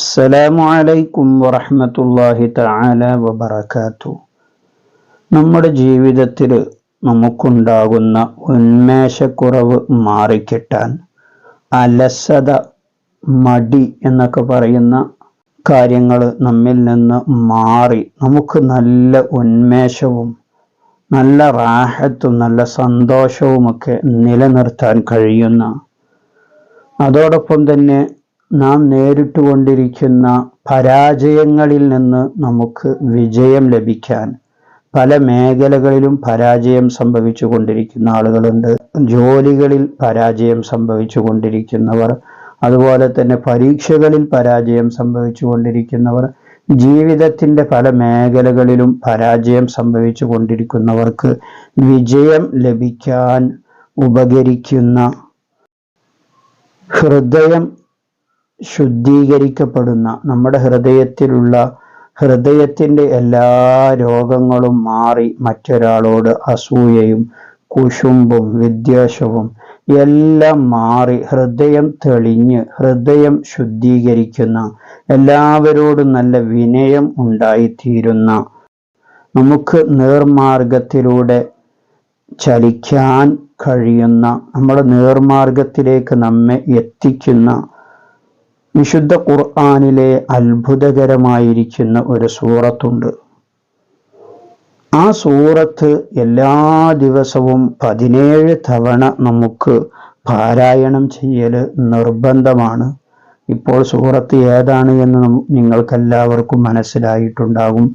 അസ്സലാമു അലൈക്കും വറഹ്മത്തുള്ളാഹി തആല വബറകാതു നമ്മുടെ ജീവിതത്തിൽ നമുക്കുണ്ടാകുന്ന ഉന്മേഷക്കുറവ് മാറിക്കിട്ടാൻ അലസത മടി എന്നൊക്കെ പറയുന്ന കാര്യങ്ങൾ നമ്മിൽ നിന്ന് മാറി നമുക്ക് നല്ല ഉന്മേഷവും നല്ല റാഹത്തും നല്ല സന്തോഷവുമൊക്കെ നിലനിർത്താൻ കഴിയുന്ന അതോടൊപ്പം തന്നെ നാം നേരിട്ടുകൊണ്ടിരിക്കുന്ന പരാജയങ്ങളിൽ നിന്ന് നമുക്ക് വിജയം ലഭിക്കാൻ പല മേഖലകളിലും പരാജയം സംഭവിച്ചു കൊണ്ടിരിക്കുന്ന ആളുകളുണ്ട്. ജോലികളിൽ പരാജയം സംഭവിച്ചു കൊണ്ടിരിക്കുന്നവർ അതുപോലെ തന്നെ പരീക്ഷകളിൽ പരാജയം സംഭവിച്ചു കൊണ്ടിരിക്കുന്നവർ ജീവിതത്തിന്റെ പല മേഖലകളിലും പരാജയം സംഭവിച്ചു കൊണ്ടിരിക്കുന്നവർക്ക് വിജയം ലഭിക്കാൻ ഉപകരിക്കുന്ന ഹൃദയം ശുദ്ധീകരിക്കപ്പെടുന്ന നമ്മുടെ ഹൃദയത്തിലുള്ള ഹൃദയത്തിന്റെ എല്ലാ രോഗങ്ങളും മാറി മറ്റൊരാളോട് അസൂയയും കുശുമ്പും വിദ്വേഷവും എല്ലാം മാറി ഹൃദയം തെളിഞ്ഞ് ഹൃദയം ശുദ്ധീകരിക്കുന്ന എല്ലാവരോടും നല്ല വിനയം ഉണ്ടായിത്തീരുന്ന നമുക്ക് നേർമാർഗത്തിലൂടെ ചലിക്കാൻ കഴിയുന്ന നമ്മുടെ നേർമാർഗത്തിലേക്ക് നമ്മെ എത്തിക്കുന്ന വിശുദ്ധ ഖുർആാനിലെ അത്ഭുതകരമായിരിക്കുന്ന ഒരു സൂറത്തുണ്ട്. ആ സൂറത്ത് എല്ലാ ദിവസവും പതിനേഴ് തവണ നമുക്ക് പാരായണം ചെയ്യൽ നിർബന്ധമാണ്. ഇപ്പോൾ സൂറത്ത് ഏതാണ് എന്ന് നിങ്ങൾക്കെല്ലാവർക്കും മനസ്സിലായിട്ടുണ്ടാകും.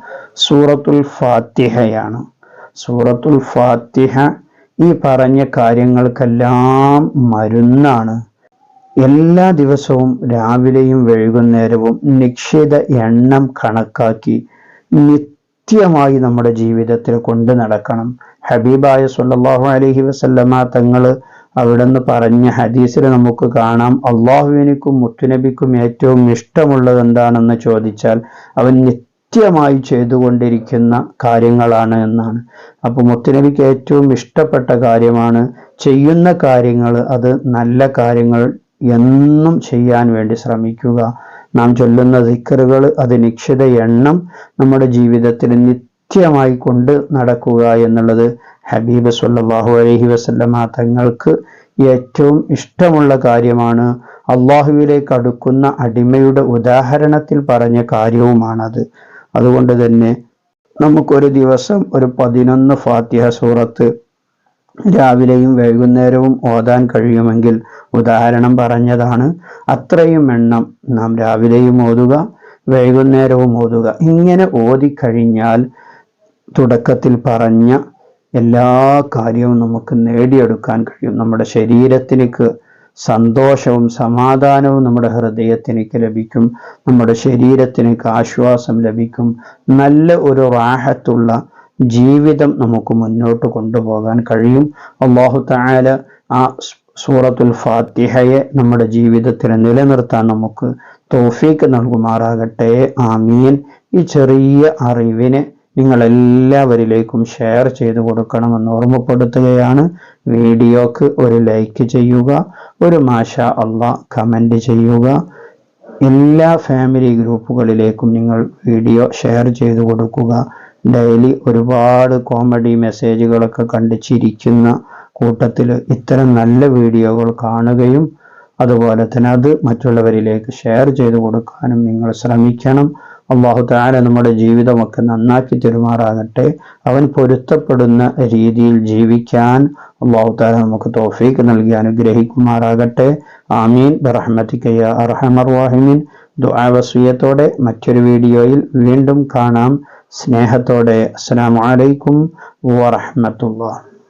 സൂറത്തുൽ ഫാത്തിഹയാണ്. സൂറത്തുൽ ഫാത്തിഹ ഈ പറഞ്ഞ കാര്യങ്ങൾക്കെല്ലാം മരുന്നാണ്. എല്ലാ ദിവസവും രാവിലെയും വൈകുന്നേരവും നിശ്ചിത എണ്ണം കണക്കാക്കി നിത്യമായി നമ്മുടെ ജീവിതത്തിൽ കൊണ്ടു നടക്കണം. ഹബീബായ സല്ലാഹു അലഹി വസല്ലമ തങ്ങൾ അവിടുന്ന് പറഞ്ഞ ഹദീസിൽ നമുക്ക് കാണാം. അള്ളാഹുവിനിക്കും മുത്തുനബിക്കും ഏറ്റവും ഇഷ്ടമുള്ളത് എന്താണെന്ന് ചോദിച്ചാൽ അവൻ നിത്യമായി ചെയ്തുകൊണ്ടിരിക്കുന്ന കാര്യങ്ങളാണ് എന്നാണ്. അപ്പോൾ മുത്തുനബിക്ക് ഏറ്റവും ഇഷ്ടപ്പെട്ട കാര്യമാണ് ചെയ്യുന്ന കാര്യങ്ങൾ. അത് നല്ല കാര്യങ്ങൾ എന്നും ചെയ്യാൻ വേണ്ടി ശ്രമിക്കുക. നാം ചൊല്ലുന്ന ദിക്കറുകൾ അത് നിശ്ചിത എണ്ണം നമ്മുടെ ജീവിതത്തിൽ നിത്യമായി കൊണ്ട് നടക്കുക എന്നുള്ളത് ഹബീബ് സല്ലാഹു അലഹി വസല്ലമ തങ്ങൾക്ക് ഏറ്റവും ഇഷ്ടമുള്ള കാര്യമാണ്. അള്ളാഹുവിലേക്ക് അടുക്കുന്ന അടിമയുടെ ഉദാഹരണത്തിൽ പറഞ്ഞ കാര്യവുമാണത്. അതുകൊണ്ട് തന്നെ നമുക്കൊരു ദിവസം ഒരു പതിനൊന്ന് ഫാത്തിഹ സൂറത്ത് രാവിലെയും വൈകുന്നേരവും ഓതാൻ കഴിയുമെങ്കിൽ ഉദാഹരണം പറഞ്ഞതാണ് അത്രയും എണ്ണം നാം രാവിലെയും ഓതുക വൈകുന്നേരവും ഓതുക. ഇങ്ങനെ ഓതിക്കഴിഞ്ഞാൽ തുടക്കത്തിൽ പറഞ്ഞ എല്ലാ കാര്യവും നമുക്ക് നേടിയെടുക്കാൻ കഴിയും. നമ്മുടെ ശരീരത്തിലേക്ക് സന്തോഷവും സമാധാനവും നമ്മുടെ ഹൃദയത്തിലേക്ക് ലഭിക്കും. നമ്മുടെ ശരീരത്തിനേക്ക് ആശ്വാസം ലഭിക്കും. നല്ല ഒരു റാഹത്തുള്ള ജീവിതം നമുക്ക് മുന്നോട്ട് കൊണ്ടുപോകാൻ കഴിയും. അള്ളാഹു താല ആ സൂറത്തുൽ ഫാത്തിഹയെ നമ്മുടെ ജീവിതത്തിൽ നിലനിർത്താൻ നമുക്ക് തോഫീക്ക് നൽകുമാറാകട്ടെ. ആമീൻ. ഈ ചെറിയ അറിവിനെ നിങ്ങൾ എല്ലാവരിലേക്കും ഷെയർ ചെയ്തു കൊടുക്കണമെന്ന് ഓർമ്മപ്പെടുത്തുകയാണ്. വീഡിയോക്ക് ഒരു ലൈക്ക് ചെയ്യുക ഒരു മാഷ അള്ളാ കമന്റ് ചെയ്യുക. എല്ലാ ഫാമിലി ഗ്രൂപ്പുകളിലേക്കും നിങ്ങൾ വീഡിയോ ഷെയർ ചെയ്തു കൊടുക്കുക. ഡെയിലി ഒരുപാട് കോമഡി മെസ്സേജുകളൊക്കെ കണ്ട് ചിരിക്കുന്ന കൂട്ടത്തിൽ ഇത്തരം നല്ല വീഡിയോകൾ കാണുകയും അതുപോലെ തന്നെ അത് മറ്റുള്ളവരിലേക്ക് ഷെയർ ചെയ്തു കൊടുക്കാനും നിങ്ങൾ ശ്രമിക്കണം. അള്ളാഹു താല നമ്മുടെ ജീവിതമൊക്കെ നന്നാക്കി തെരുമാറാകട്ടെ. അവൻ പൊരുത്തപ്പെടുന്ന രീതിയിൽ ജീവിക്കാൻ അള്ളാഹു താല നമുക്ക് തോഫീക്ക് നൽകി അനുഗ്രഹിക്കുമാറാകട്ടെ. ആമീൻ. ബറഹ്മത്തിക്കയ്യ അർഹമർ വാഹിമീൻ ദുആവസ്വിയത്തോടെ മറ്റൊരു വീഡിയോയിൽ വീണ്ടും കാണാം. സ്നേഹത്തോടെ. അസ്സാം വലൈക്കും വറഹ്മത്തുള്ളാഹി.